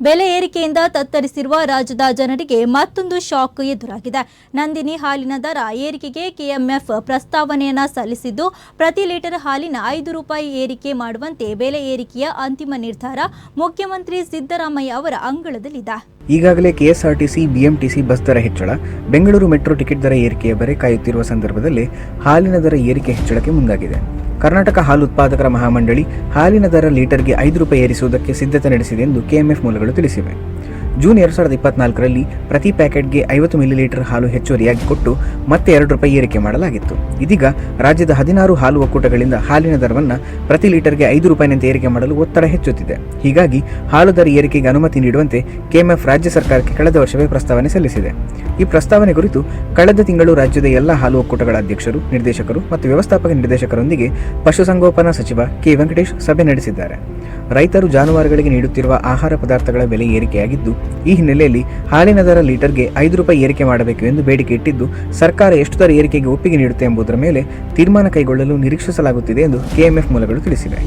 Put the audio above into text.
ಬೆಲೆ ಏರಿಕೆಯಿಂದ ತತ್ತರಿಸಿರುವ ರಾಜ್ಯದ ಜನರಿಗೆ ಮತ್ತೊಂದು ಶಾಕ್ ಎದುರಾಗಿದೆ. ನಂದಿನಿ ಹಾಲಿನ ದರ ಏರಿಕೆಗೆ ಕೆಎಂಎಫ್ ಪ್ರಸ್ತಾವನೆಯನ್ನು ಸಲ್ಲಿಸಿದ್ದು, ಪ್ರತಿ ಲೀಟರ್ ಹಾಲಿನ ಐದು ರೂಪಾಯಿ ಏರಿಕೆ ಮಾಡುವಂತೆ ಬೆಲೆ ಏರಿಕೆಯ ಅಂತಿಮ ನಿರ್ಧಾರ ಮುಖ್ಯಮಂತ್ರಿ ಸಿದ್ದರಾಮಯ್ಯ ಅವರ ಅಂಗಳದಲ್ಲಿದೆ. ಈಗಾಗಲೇ ಕೆಎಸ್ಆರ್ಟಿಸಿ, ಬಿಎಂಟಿಸಿ ಬಸ್ ದರ ಹೆಚ್ಚಳ, ಬೆಂಗಳೂರು ಮೆಟ್ರೋ ಟಿಕೆಟ್ ದರ ಏರಿಕೆಯ ಬರೆ ಕಾಯುತ್ತಿರುವ ಸಂದರ್ಭದಲ್ಲಿ ಹಾಲಿನ ದರ ಏರಿಕೆ ಹೆಚ್ಚಳಕ್ಕೆ ಮುಂದಾಗಿದೆ. ಕರ್ನಾಟಕ ಹಾಲು ಉತ್ಪಾದಕರ ಮಹಾಮಂಡಳಿ ಹಾಲಿನ ದರ ಲೀಟರ್ಗೆ ಐದು ರೂಪಾಯಿ ಏರಿಸುವುದಕ್ಕೆ ಸಿದ್ಧತೆ ನಡೆಸಿದೆ ಎಂದು ಕೆಎಂಎಫ್ ಮೂಲಗಳು ತಿಳಿಸಿವೆ. ಜೂನ್ ಎರಡು ಸಾವಿರದ ಇಪ್ಪತ್ನಾಲ್ಕರಲ್ಲಿ ಪ್ರತಿ ಪ್ಯಾಕೆಟ್ಗೆ ಐವತ್ತು ಮಿಲಿಲೀಟರ್ ಹಾಲು ಹೆಚ್ಚುವರಿಯಾಗಿ ಕೊಟ್ಟು ಮತ್ತೆ ಎರಡು ರೂಪಾಯಿ ಏರಿಕೆ ಮಾಡಲಾಗಿತ್ತು. ಇದೀಗ ರಾಜ್ಯದ ಹದಿನಾರು ಹಾಲು ಒಕ್ಕೂಟಗಳಿಂದ ಹಾಲಿನ ದರವನ್ನು ಪ್ರತಿ ಲೀಟರ್ಗೆ ಐದು ರೂಪಾಯಿನಂತೆ ಏರಿಕೆ ಮಾಡಲು ಒತ್ತಡ ಹೆಚ್ಚುತ್ತಿದೆ. ಹೀಗಾಗಿ ಹಾಲು ದರ ಏರಿಕೆಗೆ ಅನುಮತಿ ನೀಡುವಂತೆ ಕೆಎಂಎಫ್ ರಾಜ್ಯ ಸರ್ಕಾರಕ್ಕೆ ಕಳೆದ ವರ್ಷವೇ ಪ್ರಸ್ತಾವನೆ ಸಲ್ಲಿಸಿದೆ. ಈ ಪ್ರಸ್ತಾವನೆ ಕುರಿತು ಕಳೆದ ತಿಂಗಳು ರಾಜ್ಯದ ಎಲ್ಲ ಹಾಲು ಒಕ್ಕೂಟಗಳ ಅಧ್ಯಕ್ಷರು, ನಿರ್ದೇಶಕರು ಮತ್ತು ವ್ಯವಸ್ಥಾಪಕ ನಿರ್ದೇಶಕರೊಂದಿಗೆ ಪಶುಸಂಗೋಪನಾ ಸಚಿವ ಕೆ ವೆಂಕಟೇಶ್ ಸಭೆ ನಡೆಸಿದ್ದಾರೆ. ರೈತರು ಜಾನುವಾರುಗಳಿಗೆ ನೀಡುತ್ತಿರುವ ಆಹಾರ ಪದಾರ್ಥಗಳ ಬೆಲೆ ಏರಿಕೆಯಾಗಿದ್ದು, ಈ ಹಿನ್ನೆಲೆಯಲ್ಲಿ ಹಾಲಿನ ದರ ಲೀಟರ್ಗೆ ಐದು ರೂಪಾಯಿ ಏರಿಕೆ ಮಾಡಬೇಕು ಎಂದು ಬೇಡಿಕೆ ಇಟ್ಟಿದ್ದು, ಸರ್ಕಾರ ಎಷ್ಟು ದರ ಏರಿಕೆಗೆ ಒಪ್ಪಿಗೆ ನೀಡುತ್ತೆ ಎಂಬುದರ ಮೇಲೆ ತೀರ್ಮಾನ ಕೈಗೊಳ್ಳಲು ನಿರೀಕ್ಷಿಸಲಾಗುತ್ತಿದೆ ಎಂದು ಕೆಎಂಎಫ್ ಮೂಲಗಳು ತಿಳಿಸಿವೆ.